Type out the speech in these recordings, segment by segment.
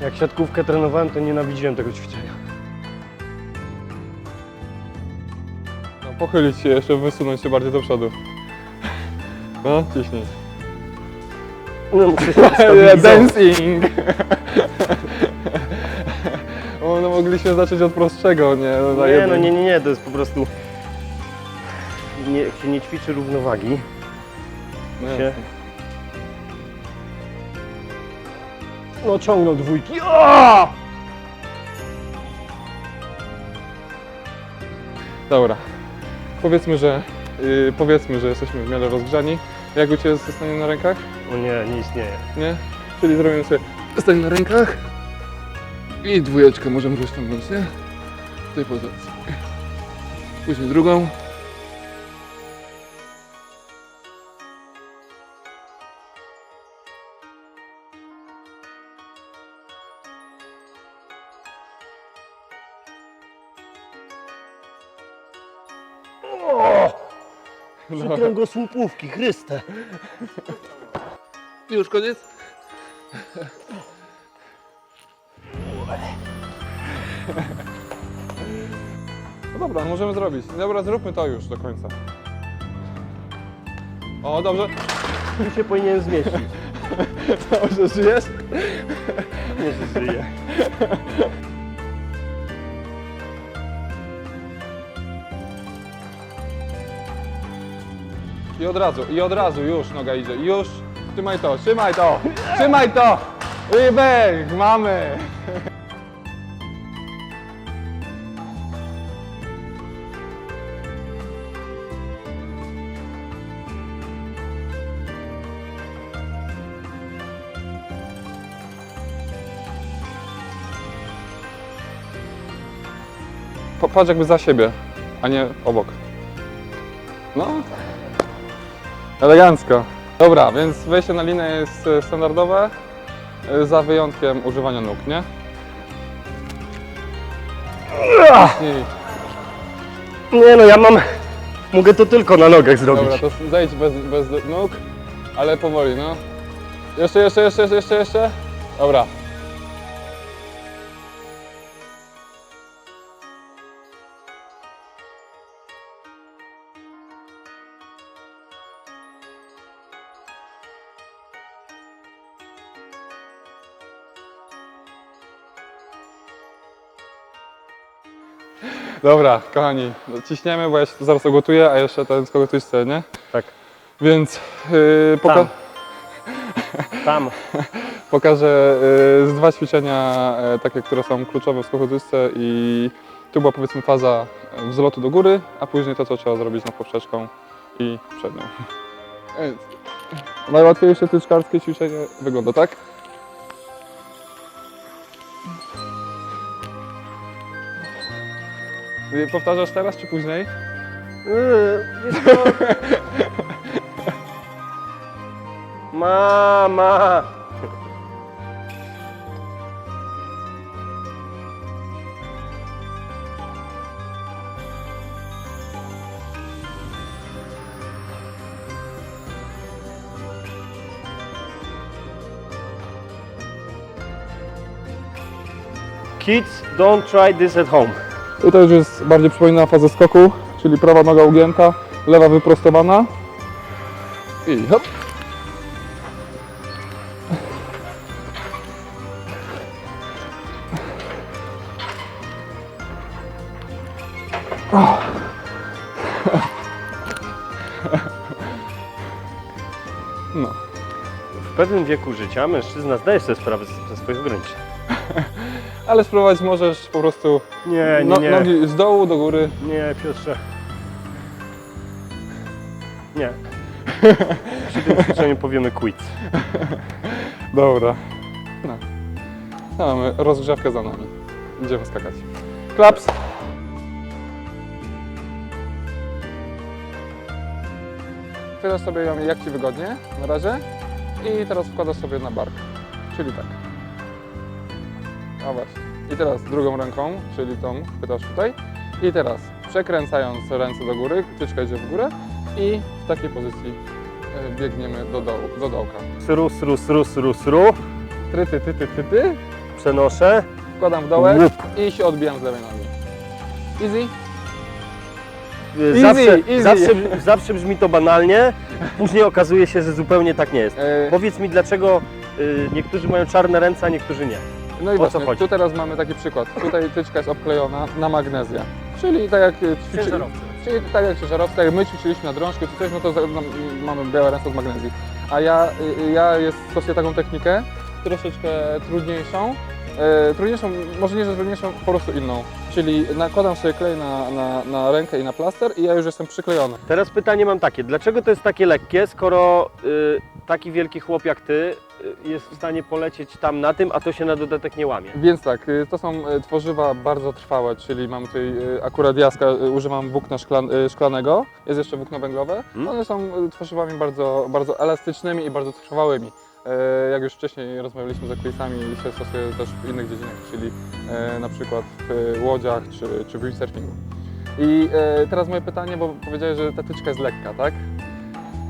Jak siatkówkę trenowałem, to nienawidziłem tego ćwiczenia. No, pochylić się jeszcze, wysunąć się bardziej do przodu. No, ciśnij. No, muszę się stabilizować. Dancing! O, no mogliśmy zacząć od prostszego, nie? No, na Nie, no jednym. nie, nie, nie, to jest po prostu... Nie, jak się nie ćwiczy równowagi, No, się- jasne. No ciągnął dwójki. O! Dobra. Powiedzmy, że yy, powiedzmy, że jesteśmy w miarę rozgrzani. Jak u Ciebie jest stanie na rękach? O nie, nie istnieje. Nie? Czyli zrobimy sobie stań na rękach i dwójeczkę możemy rozciągnąć, nie? W tej pozycji. Później drugą. Kręgosłupówki, Chryste. Już koniec? No dobra, możemy zrobić. Dobra, zróbmy to już do końca. O, dobrze. Tu się powinien zmieścić. Dobrze, żyjesz? Nie, że żyje. I od razu, i od razu, już noga idzie, już. Trzymaj to, trzymaj to, trzymaj to! Rybek, mamy! Pa- Patrz jakby za siebie, a nie obok. No, Elegancko. Dobra, więc wejście na linę jest e, standardowe, e, za wyjątkiem używania nóg, nie? Nie no, ja mam... Mogę to tylko na nogach zrobić. dobra, to zejdź bez, bez nóg, ale powoli, no. Jeszcze, jeszcze, jeszcze, jeszcze, jeszcze, jeszcze. Dobra. Dobra, kochani, ciśniemy, bo ja się tu zaraz ogotuję, a jeszcze ten skok twistce, nie? Tak. Więc yy, poka- Tam. Tam. pokażę yy, z dwa ćwiczenia, yy, takie, które są kluczowe w skoku twistce i tu była powiedzmy faza wzlotu do góry, a później to, co trzeba zrobić nad poprzeczką i przed nią. Więc Najłatwiejsze tyczkarskie ćwiczenie wygląda tak. Powtarzasz teraz czy później? Co? Mama! Kids, don't try this at home. I to już jest bardziej przypomina fazę skoku, czyli prawa noga ugięta, lewa wyprostowana. I hop. No, W pewnym wieku życia mężczyzna zdaje sobie sprawę ze swoich ograniczeń. Ale spróbować możesz po prostu Nie, no, nie, nie. nogi z dołu do góry. Nie, Piotrze. Nie. Przy tym ćwiczeniu powiemy quit. Dobra. No. no mamy rozgrzewkę za nami. Idziemy skakać. Klaps. Chwytasz sobie ją jak Ci wygodnie na razie i teraz wkładasz sobie na bark, czyli tak. Właśnie. I teraz drugą ręką, czyli tą chwytasz tutaj i teraz przekręcając ręce do góry, tyczka idzie w górę i w takiej pozycji e, biegniemy do dołu, do dołka. Sru, sru, sru, sru, sru. Try, ty, ty, ty, ty, ty. przenoszę. wkładam w dołek Łup. i się odbijam z lewej nogi. Easy? Y, Zawsze, easy. Zawsze, zawsze brzmi to banalnie, później okazuje się, że zupełnie tak nie jest. E, Powiedz mi, dlaczego y, niektórzy mają czarne ręce, a niektórzy nie. No i o co właśnie, chodzi? tu teraz mamy taki przykład. Tutaj tyczka jest obklejona na magnezję. Czyli tak jak e, ćwiczy... Czyli tak jak ciężarowcy, tak jak my ćwiczyliśmy na drążku czy coś, no to za- no, mamy białe ręce od magnezji. A ja, y, ja jest, stosuję taką technikę, troszeczkę trudniejszą. E, trudniejszą, może nie, że trudniejszą, po prostu inną. Czyli nakładam sobie klej na, na, na rękę i na plaster i ja już jestem przyklejony. Teraz pytanie mam takie, dlaczego to jest takie lekkie, skoro y, taki wielki chłop jak ty y, jest w stanie polecieć tam na tym, a to się na dodatek nie łamie? Więc tak, y, to są y, tworzywa bardzo trwałe, czyli mam tutaj y, akurat jaska, y, używam włókna szklan, y, szklanego, jest jeszcze włókno węglowe. Hmm. One są y, tworzywami bardzo, bardzo elastycznymi i bardzo trwałymi. E, Jak już wcześniej rozmawialiśmy z kulisami, się stosuje też w innych dziedzinach, czyli e, na przykład w łodziach czy, czy w windsurfingu. I e, teraz moje pytanie, bo powiedziałeś, że ta tyczka jest lekka, tak?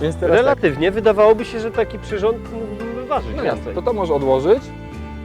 Więc teraz Relatywnie wydawałoby się, że taki przyrząd mógłby ważyć no więcej. jasne, to to możesz odłożyć.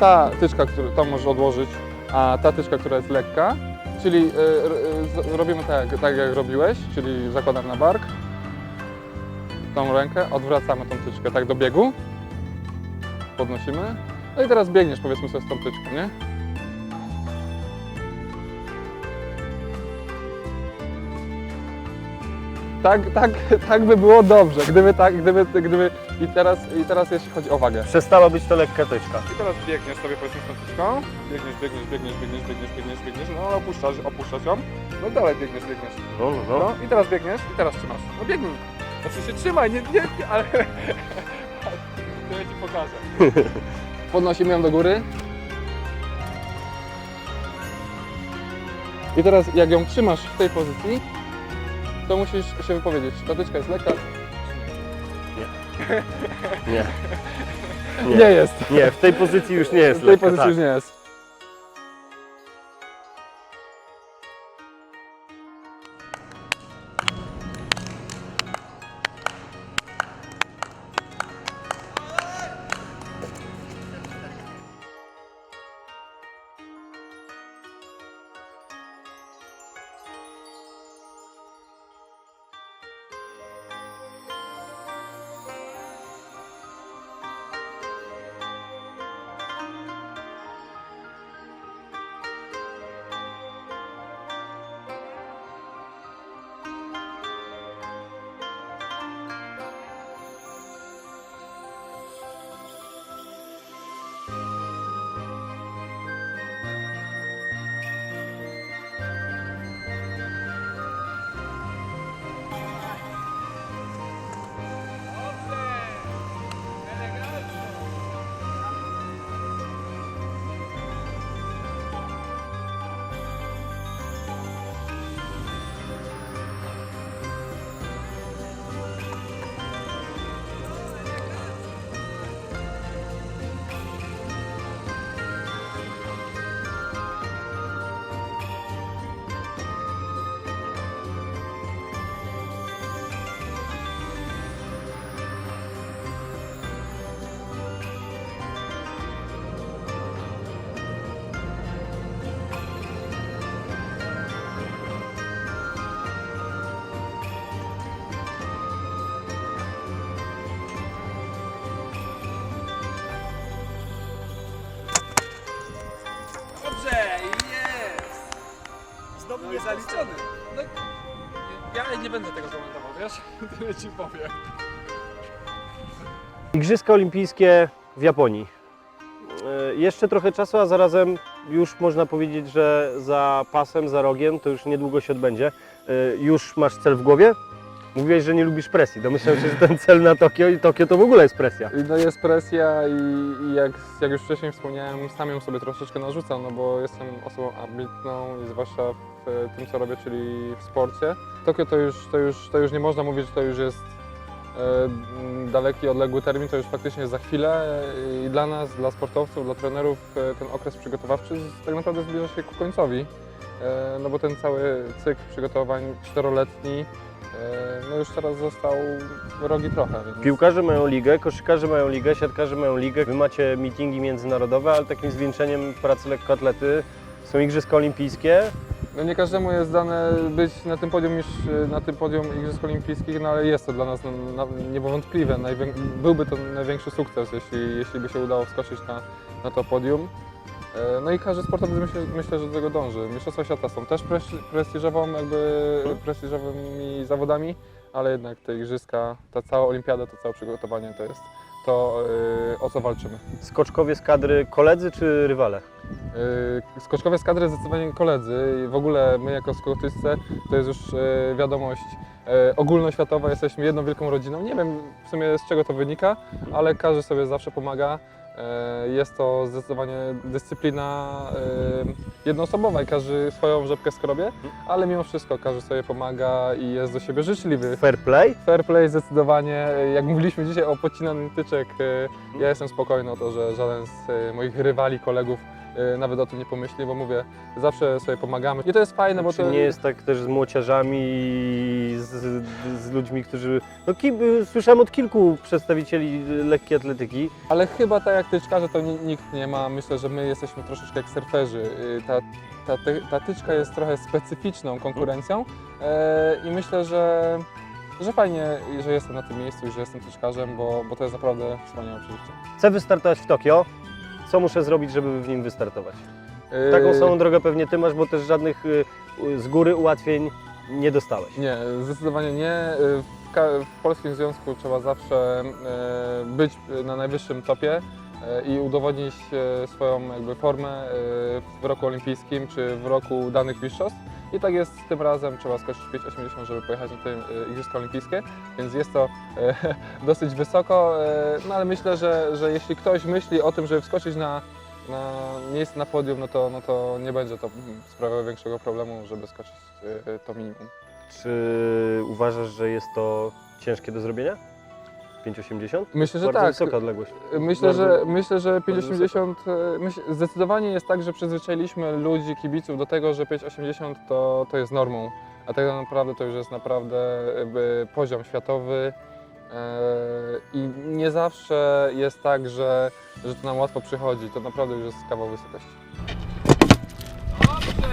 Ta tyczka, którą tam możesz odłożyć, a ta tyczka, która jest lekka, czyli z- robimy tak, jak- tak jak robiłeś, czyli zakładam na bark tą rękę, odwracamy tą tyczkę tak do biegu, podnosimy, no i teraz biegniesz powiedzmy sobie z tą tyczką, nie? Tak, tak, tak by było dobrze, gdyby tak, gdyby, gdyby i teraz, i teraz jeśli chodzi o wagę. Przestała być to lekka tyczka. I teraz biegniesz sobie powiedzmy z tą tyczką, biegniesz, biegniesz, biegniesz, biegniesz, biegniesz, biegniesz, biegniesz, no opuszczasz, opuszczasz ją, no dalej biegniesz, biegniesz, No, no, no. no i teraz biegniesz i teraz trzymasz, no biegnij, znaczy się trzymaj, nie, nie, nie ale ja Ci pokażę. Podnosimy ją do góry. I teraz jak ją trzymasz w tej pozycji, to musisz się wypowiedzieć, czy ta tyczka jest lekka, Nie. nie, Nie. jest, Nie, w tej pozycji już nie jest w tej lekka, pozycji tak. już nie jest. Ja nie będę tego komentował, wiesz? Tyle ci powiem. Igrzyska Olimpijskie w Japonii. E, Jeszcze trochę czasu, a zarazem już można powiedzieć, że za pasem, za rogiem to już niedługo się odbędzie. E, Już masz cel w głowie? Mówiłeś, że nie lubisz presji. Domyślam się, że ten cel na Tokio i Tokio to w ogóle jest presja. No jest presja i, i jak, jak już wcześniej wspomniałem, sam ją sobie troszeczkę narzucam, no bo jestem osobą ambitną i zwłaszcza w tym, co robię, czyli w sporcie. Tokio to już, to już, to już nie można mówić, że to już jest e, daleki, odległy termin, to już faktycznie za chwilę i dla nas, dla sportowców, dla trenerów e, ten okres przygotowawczy tak naprawdę zbliża się ku końcowi. E, No bo ten cały cykl przygotowań czteroletni no już teraz został rogi trochę. Więc... Piłkarze mają ligę, koszykarze mają ligę, siatkarze mają ligę. Wy macie meetingi międzynarodowe, ale takim zwieńczeniem pracy lekkoatlety są Igrzyska Olimpijskie. No nie każdemu jest dane być na tym podium niż y, na tym podium Igrzysk Olimpijskich, no ale jest to dla nas no, na, niewątpliwe. Najwię- byłby to największy sukces, jeśli, jeśli by się udało wskoczyć na, na to podium. E, No i każdy sportowiec myślę, myślę, że do tego dąży. Mistrzostwa świata są też presti- prestiżową, jakby prestiżowymi zawodami, ale jednak te igrzyska, ta cała olimpiada, to całe przygotowanie to jest to, y, o co walczymy. Skoczkowie z kadry koledzy czy rywale? Yy, Skoczkowie z kadry zdecydowanie koledzy. I W ogóle my jako skoczyscy to jest już wiadomość ogólnoświatowa, jesteśmy jedną wielką rodziną. Nie wiem w sumie z czego to wynika, ale każdy sobie zawsze pomaga. Yy, Jest to zdecydowanie dyscyplina yy, jednoosobowa i każdy swoją rzepkę skrobie, ale mimo wszystko każdy sobie pomaga i jest do siebie życzliwy. Fair play? Fair play zdecydowanie. Jak mówiliśmy dzisiaj o podcinanym tyczek, y, ja jestem spokojny o to, że żaden z moich rywali, kolegów nawet o tym nie pomyśli, bo mówię, zawsze sobie pomagamy. I to jest fajne, bo Czy to nie jest tak też z młociarzami i z, z ludźmi, którzy... No, ki, słyszałem od kilku przedstawicieli lekkiej atletyki. Ale chyba tak jak tyczkarze to ni- nikt nie ma. Myślę, że my jesteśmy troszeczkę jak surferzy. Y, Ta, ta, ta tyczka jest trochę specyficzną konkurencją e, i myślę, że, że fajnie, że jestem na tym miejscu i że jestem tyczkarzem, bo, bo to jest naprawdę wspaniałe przeżycie. Chcę wystartować w Tokio. Co muszę zrobić, żeby w nim wystartować? Y, Taką samą drogę pewnie Ty masz, bo też żadnych y, y, z góry ułatwień nie dostałeś. Nie, zdecydowanie nie. Y, W, Polskim Związku trzeba zawsze e, być na najwyższym topie i udowodnić swoją jakby formę w roku olimpijskim czy w roku danych mistrzostw. I tak jest tym razem, trzeba skoczyć 5,80, żeby pojechać na te e, Igrzyska Olimpijskie, więc jest to e, dosyć wysoko, e, no ale myślę, że, że jeśli ktoś myśli o tym, żeby wskoczyć na, na miejsce na podium, no to, no to nie będzie to sprawiało większego problemu, żeby skoczyć to minimum. Czy uważasz, że jest to ciężkie do zrobienia? 5,80? Myślę, że Bardzo tak. wysoka odległość. Myślę, Bardzo- że, myślę, że bardzo 5,80 e, myśl, zdecydowanie jest tak, że przyzwyczailiśmy ludzi, kibiców do tego, że 5,80 to, to jest normą, a tak naprawdę to już jest naprawdę poziom światowy e, i nie zawsze jest tak, że, że to nam łatwo przychodzi, to naprawdę już jest kawał wysokości. Dobrze!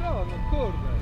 No kurde.